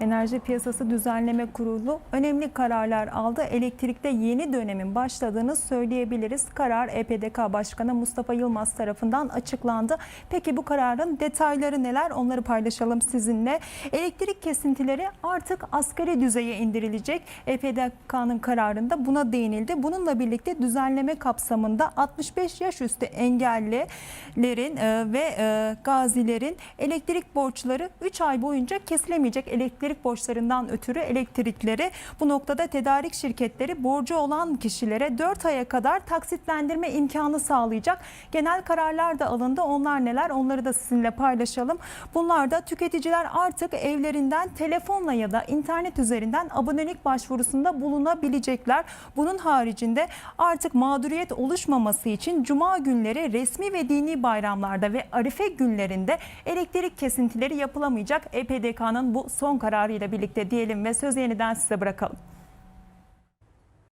Enerji Piyasası Düzenleme Kurulu önemli kararlar aldı. Elektrikte yeni dönemin başladığını söyleyebiliriz. Karar EPDK Başkanı Mustafa Yılmaz tarafından açıklandı. Peki bu kararın detayları neler? Onları paylaşalım sizinle. Elektrik kesintileri artık asgari düzeye indirilecek. EPDK'nın kararında buna değinildi. Bununla birlikte düzenleme kapsamında 65 yaş üstü engellilerin e, ve e, gazilerin elektrik borçları 3 ay boyunca kesilemeyecek elektrik borçlarından ötürü elektrikleri bu noktada tedarik şirketleri borcu olan kişilere 4 aya kadar taksitlendirme imkanı sağlayacak. Genel kararlar da alındı. Onlar neler? Onları da sizinle paylaşalım. Bunlar da tüketiciler artık evlerinden telefonla ya da internet üzerinden abonelik başvurusunda bulunabilecekler. Bunun haricinde artık mağduriyet oluşmaması için cuma günleri resmi ve dini bayramlarda ve arife günlerinde elektrik kesintileri yapılamayacak. EPDK'nın bu son kararıyla birlikte diyelim ve sözü yeniden size bırakalım.